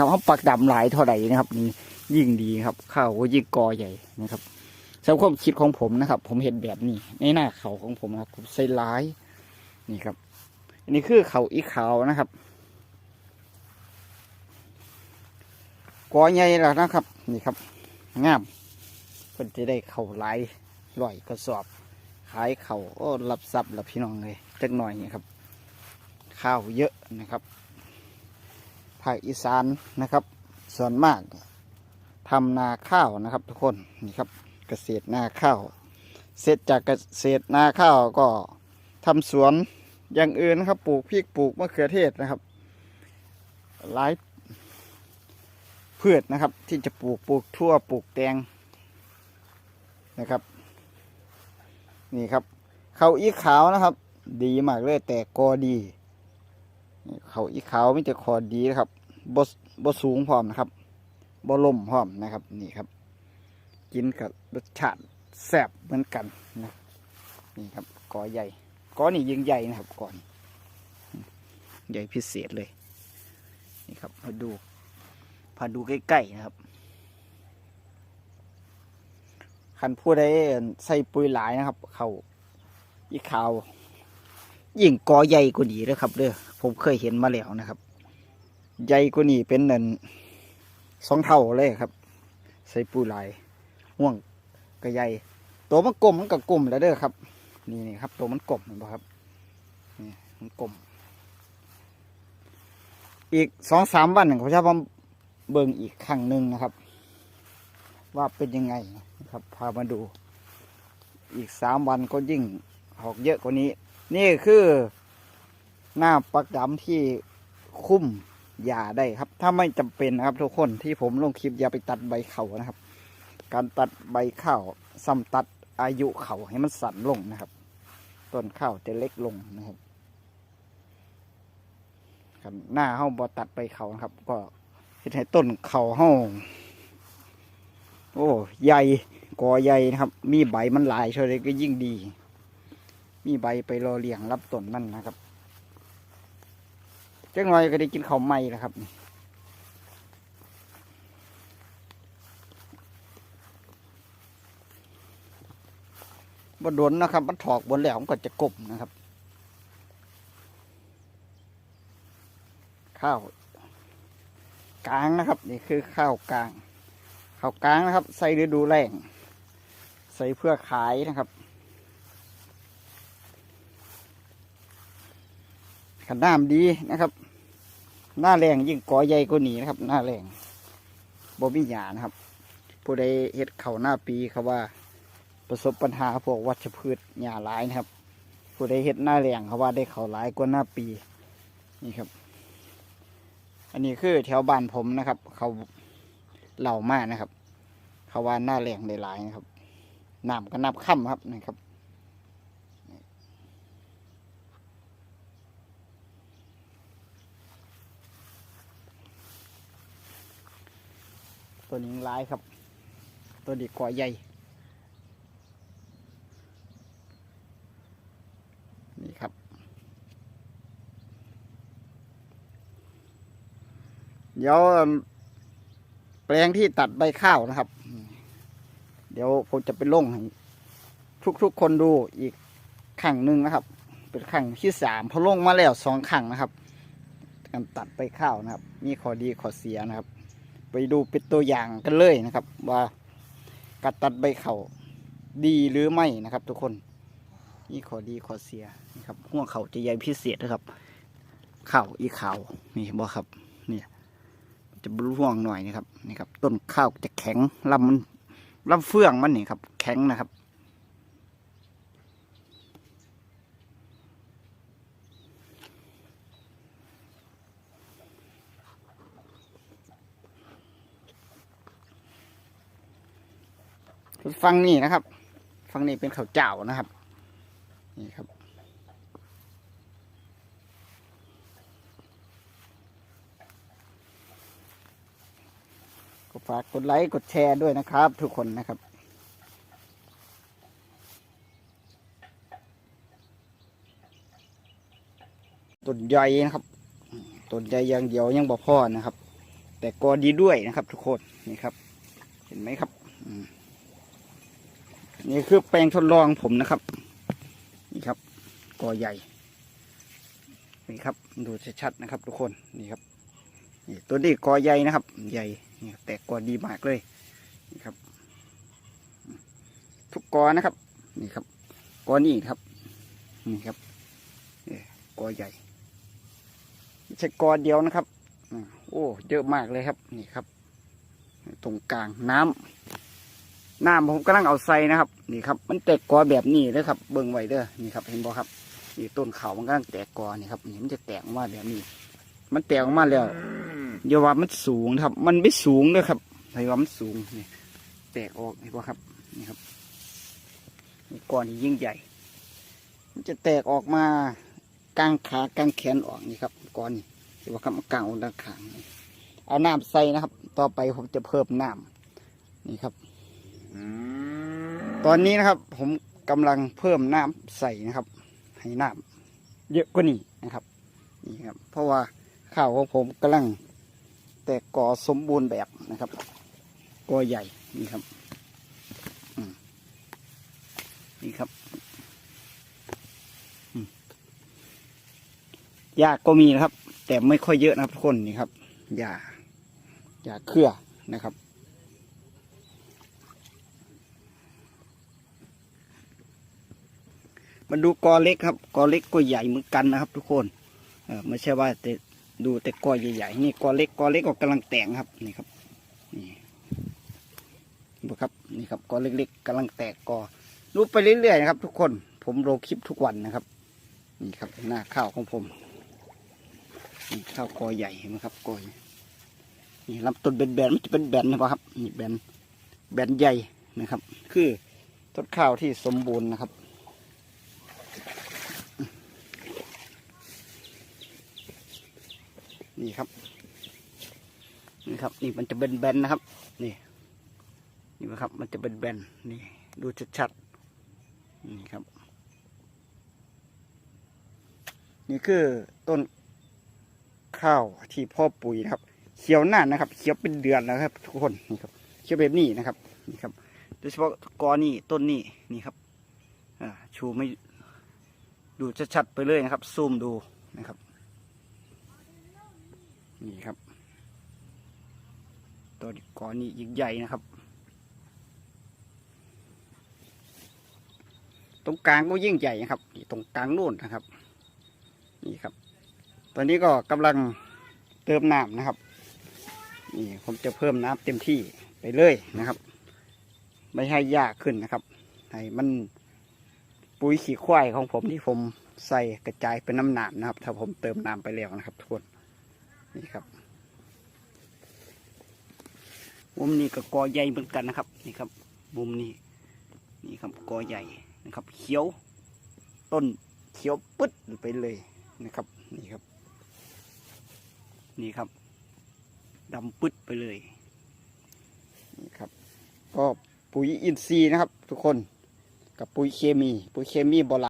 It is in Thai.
นะครับเขาปักดำหลายเท่าไหร่นะครับ นี่ยิ่งดีครับข้าวก็ยิ่งกอใหญ่นะครับสำหรับความคิดของผมนะครับ ผมเห็นแบบนี้ ในหน้าเขาของผมนะครับผมใส่ร้ายนี่ครับอันนี้คือเขาอีขาวนะครับกอใหญ่แล้วนะครับ นี่ครับงามเพิ่นจะได้เข่าหลายร้อยกระสอบ ขายเข่าโอ้รับทรัพย์รับพี่น้องเลยจักหน่อยนี่ครับ ข้าวเยอะนะครับ ภาคอีสานนะครับ ส่วนมากทำนาข้าวนะครับ ทุกคนนี่ครับเกษตรนาข้าว เสร็จจากเกษตรนาข้าวก็ทำสวนอย่างอื่นนะครับ ปลูกพริกปลูกมะเขือเทศนะครับหลายพืชนะครับ ที่จะปลูกปลูกทั่วปลูกแตงนะครับ นี่ครับเขาอีขาวนะครับ ดีมากเลยแต่กอดี เขาอีขาวไมแต่จะคอดีนะครับบบบสูงพร้อมนะครับบล่มพร้อมนะครับ นี่ครับ กินกับรสชาติแซ่บเหมือนกันนะนี่ครับกอใหญ่กอนี่ยิงใหญ่นะครับก่อนใหญ่พิเศษเลย นี่ครับมาดูพาดูใกล้ๆนะครับคันผู้ใดใส่ปุ๋ยหลายนะครับ เขาอีขาว ยิ่งกอใหญ่กว่านี้นะครับเด้อผมเคยเห็นมาแล้วนะครับ ใหญ่กว่านี้เป็นหนึ่งสองเท่าเลยครับ ใส่ปุ๋ยหลายห่วงก็ใหญ่ตัวมันกลมมันก็กลมแล้วเด้อครับ นี่นี่ครับตัวมันกลมเห็นป่ะครับนี่มันกลมอีกสองสามวันเขาจะมาเบิ่งอีกครั้งหนึ่งนะครับ ว่าเป็นยังไงนะครับพามาดู อีกสามวันก็ยิ่งออกเยอะกว่านี้ นี่คือหน้าปักดำที่คุ้มยาได้ครับ ถ้าไม่จำเป็นนะครับ ทุกคนที่ผมลงคลิปอย่าไปตัดใบเขานะครับ การตัดใบข้าวซ้ำตัดอายุเขาให้มันสั้นลงนะครับต้นข้าวจะเล็กลงนะครับครับหน้าเฮาบ่ตัดใบเขานะครับ ก็เฮ็ดให้ต้นเขาเฮาโอ้ใหญ่กอใหญ่นะครับ มีใบมันหลายเท่าไรก็ยิ่งดี มีใบไปรอเลี้ยงรับต้นมันนะครับจังหน่อยก็ได้กินข้าวใหม่แล้วครับบนดนนะครับ มันถอกบนแล้วมันก็จะกลมนะครับ ข้าวกลางนะครับ นี่คือข้าวกลางข้าวกลางนะครับ ใส่ฤดูแล้งใส่เพื่อขายนะครับ ขันน้ำดีนะครับ หน้าแรงยิ่งก่อใหญ่กว่านี้นะครับ หน้าแรงบ่มีหยานะครับ ผู้ใดเฮ็ดเขาหน้าปีเขาว่า ประสบปัญหาพวกวัชพืชหญ้าหลายนะครับ ผู้ใดเฮ็ดหน้าแรงเขาว่าได้เขาหลายกว่าหน้าปีนี่ครับ อันนี้คือแถวบ้านผมนะครับ เขาเหล่ามากนะครับ เขาว่าหน้าแรงได้หลายนะครับน้ำก็นับค่ำครับนะครับ ตัวนี้ร้ายครับ ตัวดีกว่าใหญ่ นี่ครับ เดี๋ยวแปลงที่ตัดใบข้าวนะครับ เดี๋ยวผมจะไปลงให้ทุกๆคนดูอีกขังหนึ่งนะครับ เป็นขังที่สามพอลงมาแล้วสองขังนะครับการตัดใบข้าวนะครับ มีข้อดีข้อเสียนะครับ ไปดูเป็นตัวอย่างกันเลยนะครับ ว่าการตัดใบเขาดีหรือไม่นะครับ ทุกคนนี่ขอดีขอเสียนะครับห่วงเขาจะใหญ่พิเศษนะครับ เข่าอีเขานี่บอครับนี่จะบร่วงหน่อยนะครับนี่ครับ ต้นข้าวจะแข็งลำมันลำเฟืองมันนี่ครับ แข็งนะครับ ฟังนี่นะครับฟังนี่เป็นข้าวเจ้านะครับ นี่ครับ ก็ฝากกดไลค์กดแชร์ด้วยนะครับ ทุกคนนะครับต้นใหญ่นะครับต้นใหญ่อย่างเดียวยังบ่พอนะครับ แต่กอดีด้วยนะครับ ทุกคนนี่ครับ เห็นไหมครับ นี่คือแปลงทดลองผมนะครับ นี่ครับกอใหญ่ นี่ครับ ดูชัดๆนะครับ ทุกคนนี่ครับนี่ตัวนี้กอใหญ่นะครับ ใหญ่นี่แตกกอดีมากเลยนี่ครับ ทุกกอนะครับ นี่ครับกอนี่ครับ นี่ครับเอ่กอใหญ่ไม่ใช่กอเดียวนะครับโอ้เยอะมากเลยครับ นี่ครับ ตรงกลางน้ำ น้ำผมกำลังเอาใส่นะครับ นี่ครับ มันแตกกอแบบนี้เลยครับ เบิ่งไว้เด้อนี่ครับ เห็นบ่ครับนี่ต้นเขามันกำลังแตกกอนี่ครับนี่มันจะแตกออกมาแบบนี้ มันแตกออกมาแล้วอย่าว่ามันสูงครับ มันไม่สูงเลยครับไอ้ว่ามันสูงนี่แตกออกเห็นบ่ครับ นี่ครับนี่ก้อนนี้ยิ่งใหญ่ มันจะแตกออกมากลางขากลางแขนออกนี่ครับก้อนนี้เห็นบ่ครับมันกลางออกด้านข้างเอาน้ำใส่นะครับ ต่อไปผมจะเพิ่มน้ำนี่ครับ ตอนนี้นะครับ ผมกำลังเพิ่มน้ำใส่นะครับ ให้น้ำเยอะกว่านี้นะครับนี่ครับ เพราะว่าข้าวของผมกำลังแตกกอสมบูรณ์แบบนะครับกอใหญ่นี่ครับนี่ครับหญ้าก็มีนะครับ แต่ไม่ค่อยเยอะนะครับทุกคนนี่ครับหญ้าหญ้าเครือนะครับ มาดูกอเล็กครับกอเล็กก็ใหญ่เหมือนกันนะครับ ทุกคนเออไม่ใช่ว่าแต่ดูแต่กอใหญ่ๆนี่กอเล็กกอเล็กก็กำลังแตกครับนี่ครับนี่ดูครับนี่ครับกอเล็กๆกำลังแตกกอดูไปเรื่อยๆนะครับ ทุกคนผมลงคลิปทุกวันนะครับนี่ครับหน้าข้าวของผมนี่ข้าวกอใหญ่เห็นไหมครับกอใหญ่นี่ลำต้นเป็นแบนมันจะเป็นแบนนะครับนี่แบนแบนใหญ่นะครับ คือต้นข้าวที่สมบูรณ์นะครับ นี่ครับ นี่ครับ นี่มันจะเป็นแบนๆนะครับ นี่ นี่นะครับ มันจะเป็นแบนๆนี่ ดูชัดๆนี่ครับ นี่คือต้นข้าวที่พ่อปุ๋ยนะครับเขียวหน้านะครับ เขียวเป็นเดือนแล้วครับ ทุกคนนี่ครับเขียวแบบนี้นะครับนี่ครับโดยเฉพาะกอนี่ต้นนี่นี่ครับอ่าชูไม่ดูชัดๆไปเลยนะครับ ซูมดูนะครับ นี่ครับ ตัวก้อนนี้ยิ่งใหญ่นะครับ ตรงกลางก็ยิ่งใหญ่นะครับนี่ตรงกลางนู่นนะครับ นี่ครับ ตอนนี้ก็กำลังเติมน้ำนะครับ นี่ผมจะเพิ่มน้ำเต็มที่ไปเลยนะครับ ไม่ให้ยากขึ้นนะครับให้มันปุ๋ยขี้ควายของผมที่ผมใส่กระจายเป็นน้ำหนามนะครับ ถ้าผมเติมน้ำไปแล้วนะครับทุกคน นี่ครับมุมนี้ก็กอใหญ่เหมือนกันนะครับ นี่ครับ มุมนี้นี่ครับกอใหญ่นะครับ เขียว ต้นเขียวปึ๊ดไปเลยนะครับ นี่ครับ นี่ครับดำปึ๊ดไปเลยนี่ครับก็ปุ๋ยอินทรีย์นะครับ ทุกคนกับปุ๋ยเคมี ปุ๋ยเคมีโบราณ